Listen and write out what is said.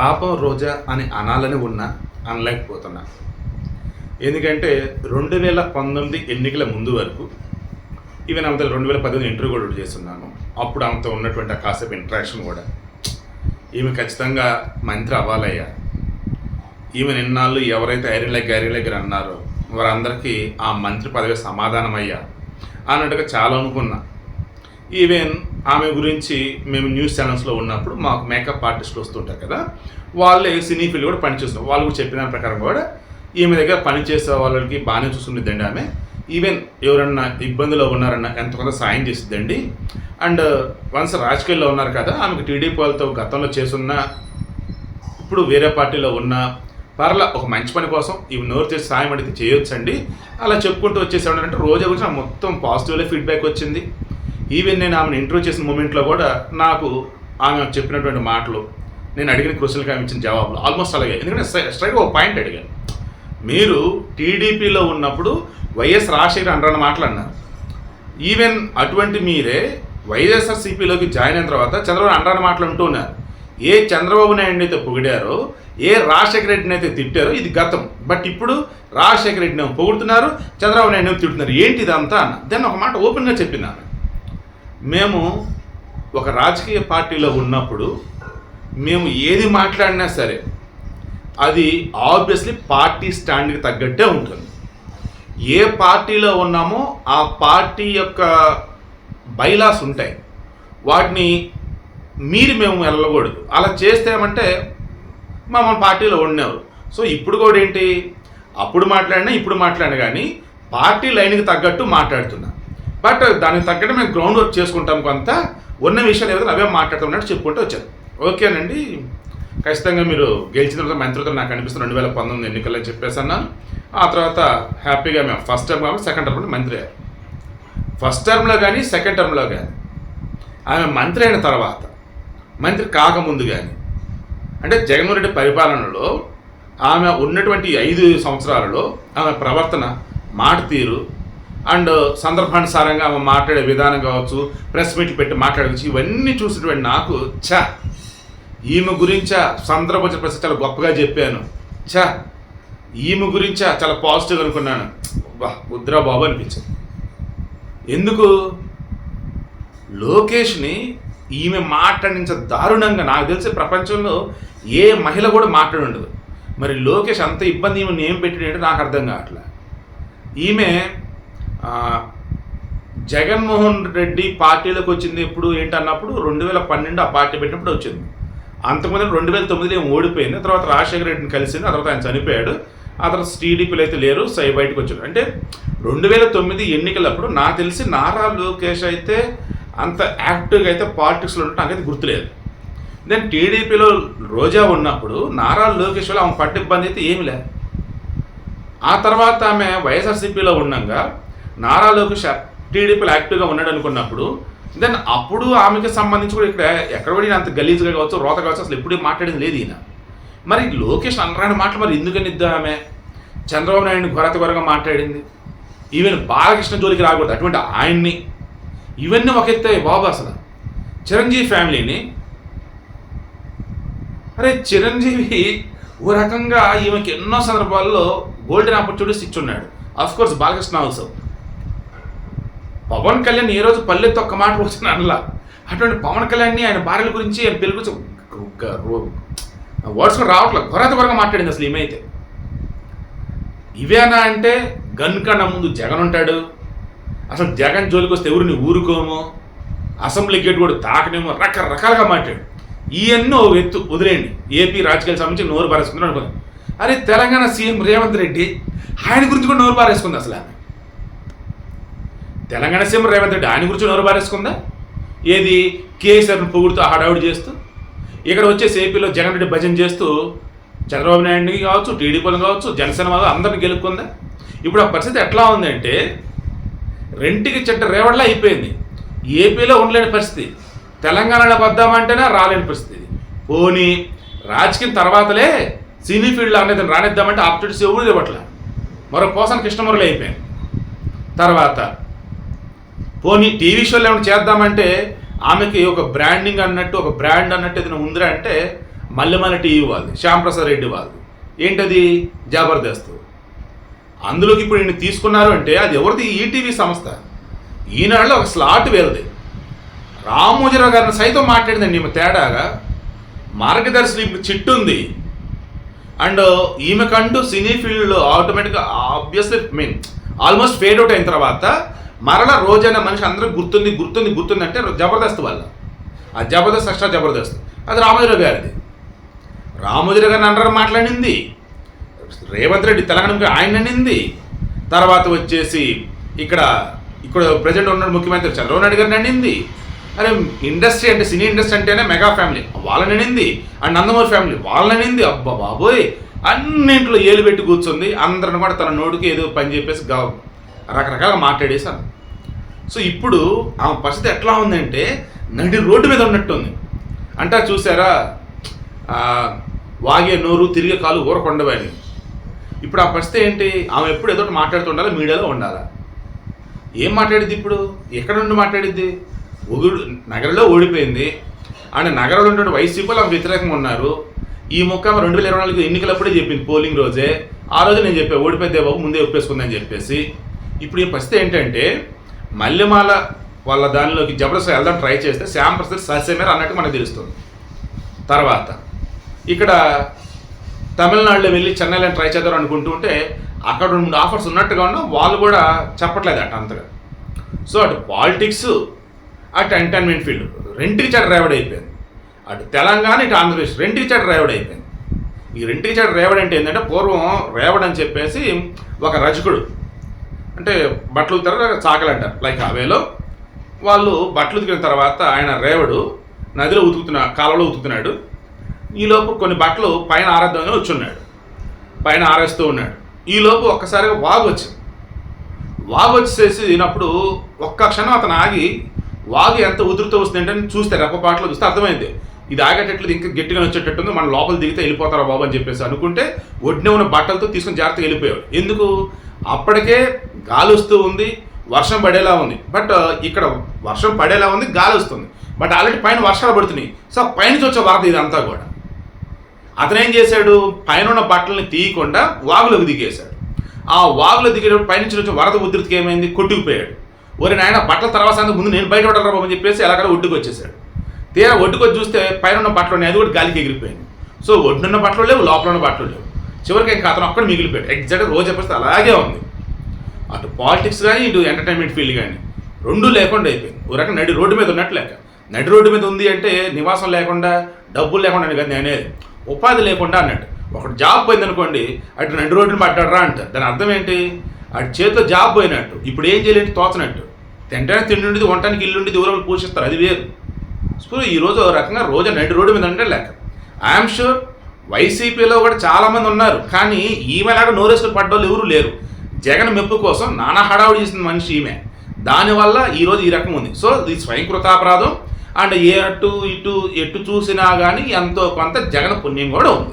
పాపం రోజా అని అనాలని ఉన్నా అనలేకపోతున్నా. ఎందుకంటే రెండు వేల పంతొమ్మిది ఎన్నికల ముందు వరకు ఈవెన్ ఆమెతో రెండు వేల పద్దెనిమిది ఇంటర్వ్యూ కూడా చేస్తున్నాను అప్పుడు ఆమెతో ఉన్నటువంటి కాసేపు ఇంటరాక్షన్ కూడా. ఈమె ఖచ్చితంగా మంత్రి అవ్వాలయ్యా. ఈమె నిన్నాళ్ళు ఎవరైతే ఐరన్ లెగ్ ఐరన్ లెగ్ అన్నారో వారందరికీ ఆ మంత్రి పదవి సమాధానమయ్యా అన్నట్టుగా చాలా అనుకున్నా. ఈవెన్ ఆమె గురించి మేము న్యూస్ ఛానల్స్లో ఉన్నప్పుడు మాకు మేకప్ ఆర్టిస్టులు వస్తుంటారు కదా వాళ్ళే సినీ ఫీల్డ్ కూడా పనిచేస్తున్నారు వాళ్ళు కూడా చెప్పిన దాని ప్రకారం కూడా ఈమె దగ్గర పనిచేసే వాళ్ళకి బాగానే చూస్తుండేదండి ఆమె. ఈవెన్ ఎవరన్నా ఇబ్బందిలో ఉన్నారన్నా ఎంత కొంత సాయం చేస్తుందండి. అండ్ వన్స్ uh, రాజకీయాల్లో ఉన్నారు కదా ఆమెకు టీడీపీ వాళ్ళతో గతంలో చేసున్న ఇప్పుడు వేరే పార్టీలో ఉన్న పర్ల ఒక మంచి పని కోసం ఇవి నోరు చేసి సాయం అడిగితే చేయొచ్చండి. అలా చెప్పుకుంటూ వచ్చేసాడు అంటే రోజా గురించి మొత్తం పాజిటివ్లే ఫీడ్బ్యాక్ వచ్చింది. ఈవెన్ నేను ఆమెను ఇంటర్వ్యూ చేసిన మూమెంట్లో కూడా నాకు ఆమె చెప్పినటువంటి మాటలు నేను అడిగిన క్వశ్చన్కి ఆమె ఇచ్చిన జవాబులు ఆల్మోస్ట్ అలాగే. ఎందుకంటే స్ట్రైట్గా ఒక పాయింట్ అడిగాను. మీరు టీడీపీలో ఉన్నప్పుడు వైఎస్ రాజశేఖర్ అనరాని మాటలు అన్నారు. ఈవెన్ అటువంటి మీరే వైఎస్ఆర్సీపీలోకి జాయిన్ అయిన తర్వాత చంద్రబాబు అనరాని మాటలు అంటూ ఉన్నారు. ఏ చంద్రబాబు నాయుడిని అయితే పొగిడారో ఏ రాజశేఖర రెడ్డిని అయితే తిట్టారో ఇది గతం. బట్ ఇప్పుడు రాజశేఖర రెడ్డిని పొగుడుతున్నారు చంద్రబాబు నాయుడు తిడుతున్నారు. ఏంటి ఇదంతా అన్న. దాన్ని ఒక మాట ఓపెన్గా చెప్పింది ఆమె మేము ఒక రాజకీయ పార్టీలో ఉన్నప్పుడు మేము ఏది మాట్లాడినా సరే అది ఆబ్వియస్లీ పార్టీ స్టాండ్కి తగ్గట్టే ఉంటుంది. ఏ పార్టీలో ఉన్నామో ఆ పార్టీ యొక్క బైలాస్ ఉంటాయి. వాటిని మీరు మేము వెళ్ళకూడదు. అలా చేస్తే ఏమంటే పార్టీలో ఉండేవారు సో ఇప్పుడు కూడా ఏంటి? అప్పుడు మాట్లాడినా ఇప్పుడు మాట్లాడినా కానీ పార్టీ లైన్కి తగ్గట్టు మాట్లాడుతున్నా. బట్ దానికి తగ్గట్టు మేము గ్రౌండ్ వర్క్ చేసుకుంటాం కొంత. ఉన్న విషయాలు ఏదైనా అవే మాట్లాడుతున్నట్టు చెప్పుకుంటూ వచ్చారు ఓకేనండి ఖచ్చితంగా మీరు గెలిచిన తర్వాత మంత్రితో నాకు అనిపిస్తుంది రెండు వేల పంతొమ్మిది ఎన్నికలు అని చెప్పేసి అన్నాను. ఆ తర్వాత హ్యాపీగా మేము ఫస్ట్ టర్మ్ కాబట్టి సెకండ్ టర్మ్ మంత్రి అయ్యారు. ఫస్ట్ టర్మ్లో కానీ సెకండ్ టర్మ్లో కానీ ఆమె మంత్రి అయిన తర్వాత మంత్రి కాకముందు కానీ అంటే జగన్మోహన్ రెడ్డి పరిపాలనలో ఆమె ఉన్నటువంటి ఐదు సంవత్సరాలలో ఆమె ప్రవర్తన మాట తీరు అండ్ సందర్భానుసారంగా ఆమె మాట్లాడే విధానం కావచ్చు ప్రెస్ మీట్లు పెట్టి మాట్లాడవచ్చు ఇవన్నీ చూసినటువంటి నాకు ఛా! ఈమె గురించా సందర్భ ప్రశ్న చాలా గొప్పగా చెప్పాను. ఛా! ఈమె గురించా చాలా పాజిటివ్ అనుకున్నాను. వా ముద్రా బాబు అనిపించింది. ఎందుకు? లోకేష్ని ఈమె మాట్లాడించ దారుణంగా నాకు తెలిసి ప్రపంచంలో ఏ మహిళ కూడా మాట్లాడి ఉండదు. మరి లోకేష్ అంత ఇబ్బంది ఈమె ఏం పెట్టినట్టు నాకు అర్థం కావట్లే. ఈమె జగన్మోహన్ రెడ్డి పార్టీలోకి వచ్చింది ఎప్పుడు ఏంటన్నప్పుడు రెండు వేల పన్నెండు ఆ పార్టీ పెట్టినప్పుడు వచ్చింది. అంతకుముందు రెండు వేల తొమ్మిదిలో ఏమో ఓడిపోయింది తర్వాత రాజశేఖర రెడ్డిని కలిసింది ఆ తర్వాత ఆయన చనిపోయాడు ఆ తర్వాత టీడీపీలు అయితే లేరు సై బయటకు వచ్చాడు అంటే రెండు వేల తొమ్మిది ఎన్నికలప్పుడు నాకు తెలిసి నారా లోకేష్ అయితే అంత యాక్టివ్గా అయితే పాలిటిక్స్లో ఉంటే నాకైతే గుర్తులేదు. దెన్ టీడీపీలో రోజా ఉన్నప్పుడు నారా లోకేష్ వల్ల ఆమె పట్టు ఇబ్బంది అయితే ఏమి లేదు. ఆ తర్వాత ఆమె వైఎస్ఆర్సీపీలో ఉండగా నారా లోకేష్ టీడీపీలో యాక్టివ్గా ఉన్నాడు అనుకున్నప్పుడు దెన్ అప్పుడు ఆమెకి సంబంధించి కూడా ఇక్కడ ఎక్కడ పడిన అంత గలీజ్గా కావచ్చు రోత కావచ్చు అసలు ఎప్పుడూ మాట్లాడింది లేదు ఈయన. మరి లోకేష్ అనరాని మాటలు మరి ఎందుకని ఆమె? చంద్రబాబు నాయుడిని ఘొరత ఘొరగా మాట్లాడింది. ఈవెన్ బాలకృష్ణ జోలికి రాకూడదు అటువంటి ఆయన్ని. ఇవన్నీ ఒక ఎత్తే బాబు అసలు. చిరంజీవి ఫ్యామిలీని అరే చిరంజీవి ఓ రకంగా ఈమెకి ఎన్నో సందర్భాల్లో golden opportunities ఇచ్చున్నాడు of course Balakrishna also Pawan Kalyan ఏ రోజు పల్లెత్తు ఒక్క మాట రోజున అనలా అటువంటి పవన్ కళ్యాణ్ని ఆయన భార్యల గురించి ఆయన పిల్లల గురించి వర్డ్స్ రావట్లేదు. కొరత కొరగా మాట్లాడింది అసలు ఏమైతే ఇవేనా అంటే గన్ కన్నా ముందు జగన్ ఉంటాడు. అసలు జగన్ జోలికి వస్తే ఎవరిని ఊరుకోము? అసెంబ్లీ గేట్ కూడా తాకనేమో రకరకాలుగా మాట్లాడు. ఇవన్నీ ఓ ఎత్తు వదిలేయండి. ఏపీ రాజకీయాలకు సంబంధించి నోరు పారేసుకుందాం అనుకుంది అరే తెలంగాణ సీఎం రేవంత్ రెడ్డి ఆయన గురించి కూడా నోరు పారేసుకుంది అసలు ఆమె. తెలంగాణ సీఎం రేవంత్ రెడ్డి ఆయన గురించి నోరు పారేసుకుందా ఏది? కేసీఆర్ను పొగుడుతూ హడావుడి చేస్తూ ఇక్కడ వచ్చేసి ఏపీలో జగన్ రెడ్డి భజన చేస్తూ చంద్రబాబు నాయుడిని కావచ్చు టీడీపీని కావచ్చు జనసేన వాళ్ళు అందరిని గెలుపుకుందా ఇప్పుడు ఆ పరిస్థితి ఎట్లా ఉందంటే రెంటికి చెట్ట రేవడ్లా అయిపోయింది. ఏపీలో ఉండలేని పరిస్థితి. తెలంగాణలోకి వద్దామంటేనే రాలేని పరిస్థితి. పోనీ రాజకీయం తర్వాతలే సినీ ఫీల్డ్లో అనేది రానిద్దామంటే ఆపర్చునిటీస్ ఎవరు ఇవ్వట్లే. మరో పోసాన కృష్ణమురళి అయిపోయాను తర్వాత పోనీ టీవీ షోలో ఏమైనా చేద్దామంటే ఆమెకి ఒక బ్రాండింగ్ అన్నట్టు ఒక బ్రాండ్ అన్నట్టు ఏదైనా ఉందిరా అంటే మల్లెమల్ల టీవీ వాళ్ళది శ్యాంప్రసాద్ రెడ్డి వాళ్ళది. ఏంటది? జబర్దస్త్. అందులోకి ఇప్పుడు ఈయన తీసుకున్నారు అంటే అది ఎవరిది? ఈటీవీ సంస్థ. ఈనాడులో ఒక స్లాట్ వేలది. రామోజీరావు గారిని సైతం మాట్లాడిందండి ఈమె తేడాగా. మార్గదర్శి ఇప్పుడు చిట్టు ఉంది అండ్ ఈమెకంటూ సినీ ఫీల్డ్లో ఆటోమేటిక్గా obviously mean almost fade out అయిన తర్వాత మరల రోజైన మనిషి అందరూ గుర్తుంది గుర్తుంది గుర్తుంది అంటే జబర్దస్త్ వల్ల. ఆ జబర్దస్త్ ఎక్స్ట్రా జబర్దస్త్. అది రామోజీరావు గారిది. రామోజీరావు గారిని అందరూ మాట్లాడింది. రేవంత్ రెడ్డి తెలంగాణకి ఆయన అనింది. తర్వాత వచ్చేసి ఇక్కడ ఇక్కడ ప్రజెంట్ ఉన్న ముఖ్యమంత్రి చంద్రబాబు నాయుడు గారిని అనింది. అరే ఇండస్ట్రీ అంటే సినీ ఇండస్ట్రీ అంటేనే మెగా ఫ్యామిలీ. వాళ్ళని అనింది. అండ్ నందమూరి ఫ్యామిలీ వాళ్ళని అనింది. అబ్బా బాబోయ్! అన్నింట్లో ఏలు పెట్టి కూర్చుంది. అందరిని కూడా తన నోటికి ఏదో పని చెప్పేసి గా రకరకాలుగా మాట్లాడేశాను సో ఇప్పుడు ఆమె పరిస్థితి ఎట్లా ఉందంటే నడి రోడ్డు మీద ఉన్నట్టుంది. అంటే చూసారా? వాగే నోరు తిరిగే కాలు ఊరకొండవని ఇప్పుడు ఆ పరిస్థితి ఏంటి? ఆమె ఎప్పుడు ఏదో ఒకటి మాట్లాడుతుండాలి మీడియాలో ఉండాలా? ఏం మాట్లాడిద్ది ఇప్పుడు? ఎక్కడ నుండి మాట్లాడిద్ది? ఒగుడు నగరంలో ఓడిపోయింది. అంటే నగరంలో ఉండే వైసీపీలో ఆమె వ్యతిరేకంగా ఉన్నారు. ఈ ముక్క రెండు వేల ఇరవై నాలుగు ఎన్నికలప్పుడే చెప్పింది పోలింగ్ రోజే. ఆ రోజు నేను చెప్పాను ఓడిపోతే బాబు ముందే ఒప్పేసుకుందని చెప్పేసి. ఇప్పుడు ఈ పరిస్థితి ఏంటంటే మల్లెమాల వాళ్ళ దానిలోకి జబర్దస్త్ వెళ్దాం ట్రై చేస్తే శ్యామ్ ప్రసాద్ సస్యమేర అన్నట్టు మనకు తెలుస్తుంది. తర్వాత ఇక్కడ తమిళనాడులో వెళ్ళి చెన్నైలో ట్రై చేద్దాం అనుకుంటూ ఉంటే అక్కడ రెండు మూడు ఆఫర్స్ ఉన్నట్టుగా ఉన్నా వాళ్ళు కూడా చెప్పట్లేదు అట అంతగా. సో అటు పాలిటిక్స్ అటు ఎంటర్టైన్మెంట్ ఫీల్డ్ రెండుకి చెడ్డ రేవడ్ అయిపోయింది. అటు తెలంగాణ ఇటు ఆంధ్రప్రదేశ్ రెండుకి చెడ్డ రేవడ్ అయిపోయింది. ఈ రెండుకి చెడ్డ రేవడ్ అంటే ఏంటంటే పూర్వం రేవడ్ అని చెప్పేసి ఒక రజకుడు అంటే బట్టలు ఉతుకుతారు చాకలు అంటారు. లైక్ అవేలో వాళ్ళు బట్టలు ఉతికిన తర్వాత ఆయన రేవడు నదిలో ఉతుకుతున్నా కాలంలో ఉతుకుతున్నాడు. ఈలోపు కొన్ని బట్టలు పైన ఆరాధంగా వచ్చున్నాడు. పైన ఆరేస్తూ ఉన్నాడు. ఈలోపు ఒక్కసారిగా వాగు వచ్చింది. వాగు వచ్చేసినప్పుడు ఒక్క క్షణం అతను ఆగి వాగు ఎంత ఉదురుతూ వస్తుందంటే చూస్తే రెప్పపాట్లో చూస్తే అర్థమైంది. ఇది ఆగేటట్లు ఇంకా గట్టిగా వచ్చేటట్టుంది మన లోపల దిగితే వెళ్ళిపోతారా బాబు అని చెప్పేసి అనుకుంటే ఒడ్నే ఉన్న బట్టలతో తీసుకుని జాగ్రత్తగా వెళ్ళిపోయాడు ఎందుకు? అప్పటికే గాలి వస్తూ ఉంది వర్షం పడేలా ఉంది. బట్ ఇక్కడ వర్షం పడేలా ఉంది గాలి వస్తుంది. బట్ ఆల్రెడీ పైన వర్షాలు పడుతున్నాయి. సో పైనుంచి వచ్చే వరద ఇదంతా కూడా. అతను ఏం చేశాడు? పైన ఉన్న బట్టల్ని తీయకుండా వాగులోకి దిగేశాడు. ఆ వాగులో దిగేటప్పుడు పైనుంచి వచ్చే వరద ఉధృతికి ఏమైంది? కొట్టుకుపోయాడు. ఒరి నాయన బట్టల తర్వాత ముందు నేను బయట పడరా బాబు అని చెప్పేసి ఎలాగో ఒడ్డుకు వచ్చేసాడు తీరా ఒడ్డుకొచ్చి చూస్తే పైన ఉన్న బట్టలు ఉన్నాయి. అది కూడా గాలికి ఎగిరిపోయింది. సో ఒడ్డున్న బట్టలు లేవు లోపల ఉన్న బట్టలు లేవు. చివరికి ఇంకా అతను ఒక్కడ మిగిలిపోయాడు. ఎగ్జాక్ట్గా రోజు చెప్పేస్తే అలాగే ఉంది. అటు పాలిటిక్స్ కానీ ఇటు ఎంటర్టైన్మెంట్ ఫీల్డ్ కానీ రెండూ లేకుండా అయిపోయింది. ఓ రకం నడి రోడ్డు మీద ఉన్నట్టు లేక నడి రోడ్డు మీద ఉంది అంటే నివాసం లేకుండా డబ్బులు లేకుండా అని కదా అనేది ఉపాధి లేకుండా అన్నట్టు. ఒకటి జాబ్ పోయింది అనుకోండి అటు నడి రోడ్డుని పట్టాడరా అంటారు. దాని అర్థం ఏంటి? అటు చేతిలో జాబ్ పోయినట్టు. ఇప్పుడు ఏం చేయలేదు తోచనట్టు. తింటానికి తిండి ఉండేది వంటానికి ఇల్లుండేది ఊరలు పోషిస్తారు. అది వేరు. సో ఈరోజు ఓ రకంగా రోజు నడి రోడ్డు మీద అంటే లెక్క. ఐఎమ్ షూర్ వైసీపీలో కూడా చాలామంది ఉన్నారు. కానీ ఈమెలాగా నోరేసుకుని పడ్డోళ్ళు ఎవరు లేరు. జగన్ మెప్పు కోసం నానా హడావుడి చేసిన మనిషి ఈమె. దానివల్ల ఈరోజు ఈ రకం ఉంది. సో ఇది స్వయంకృతాపరాధం అండ్ ఏ అటు ఇటు ఎటు చూసినా కానీ ఎంతో కొంత జగన్ పుణ్యం కూడా ఉంది.